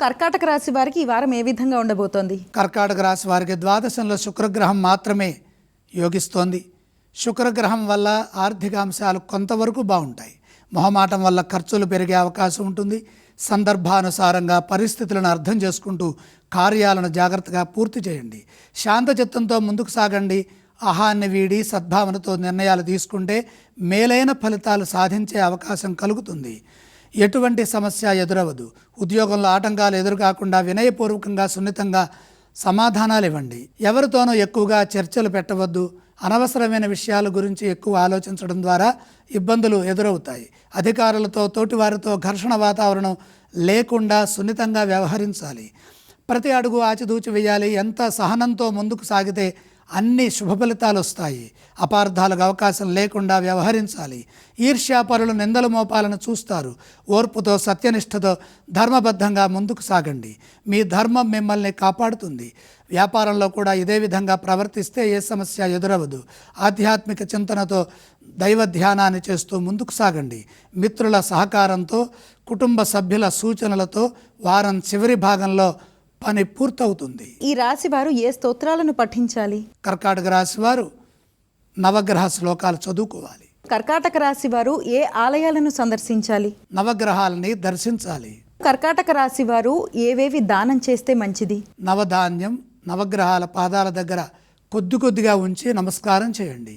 కర్కాటక రాశి వారికి ఈ వారం ఏ విధంగా ఉండబోతోంది? కర్కాటక రాశి వారికి ద్వాదశంలో శుక్రగ్రహం మాత్రమే యోగిస్తోంది. శుక్రగ్రహం వల్ల ఆర్థిక అంశాలు కొంతవరకు బాగుంటాయి. మొహమాటం వల్ల ఖర్చులు పెరిగే అవకాశం ఉంటుంది. సందర్భానుసారంగా పరిస్థితులను అర్థం చేసుకుంటూ కార్యాలను జాగ్రత్తగా పూర్తి చేయండి. శాంతచిత్తంతో ముందుకు సాగండి. అహాన్ని వీడి సద్భావనతో నిర్ణయాలు తీసుకుంటే మేలైన ఫలితాలు సాధించే అవకాశం కలుగుతుంది. ఎటువంటి సమస్య ఎదురవదు. ఉద్యోగంలో ఆటంకాలు ఎదురుకాకుండా వినయపూర్వకంగా సున్నితంగా సమాధానాలు ఇవ్వండి. ఎవరితోనూ ఎక్కువగా చర్చలు పెట్టవద్దు. అనవసరమైన విషయాల గురించి ఎక్కువ ఆలోచించడం ద్వారా ఇబ్బందులు ఎదురవుతాయి. అధికారులతో తోటివారితో ఘర్షణ వాతావరణం లేకుండా సున్నితంగా వ్యవహరించాలి. ప్రతి అడుగు ఆచితూచి వేయాలి. ఎంత సహనంతో ముందుకు సాగితే అన్ని శుభ ఫలితాలు వస్తాయి. అపార్థాలకు అవకాశం లేకుండా వ్యవహరించాలి. ఈర్ష్యాపరులు నిందల మోపాలను చూస్తారు. ఓర్పుతో సత్యనిష్టతో ధర్మబద్ధంగా ముందుకు సాగండి. మీ ధర్మం మిమ్మల్ని కాపాడుతుంది. వ్యాపారంలో కూడా ఇదే విధంగా ప్రవర్తిస్తే ఏ సమస్య ఎదురవదు. ఆధ్యాత్మిక చింతనతో దైవ ధ్యానాన్ని చేస్తూ ముందుకు సాగండి. మిత్రుల సహకారంతో కుటుంబ సభ్యుల సూచనలతో వారం చివరి భాగంలో పని పూర్తవుతుంది. ఈ రాశి వారు ఏ స్తోత్రాలను పఠించాలి? కర్కాటక రాశి వారు నవగ్రహ శ్లోకాలు చదువుకోవాలి. కర్కాటక రాశి వారు ఏ ఆలయాలను సందర్శించాలి? నవగ్రహాలని దర్శించాలి. కర్కాటక రాశి వారు ఏవేవి దానం చేస్తే మంచిది? నవధాన్యం నవగ్రహాల పాదాల దగ్గర కొద్ది కొద్దిగా ఉంచి నమస్కారం చేయండి.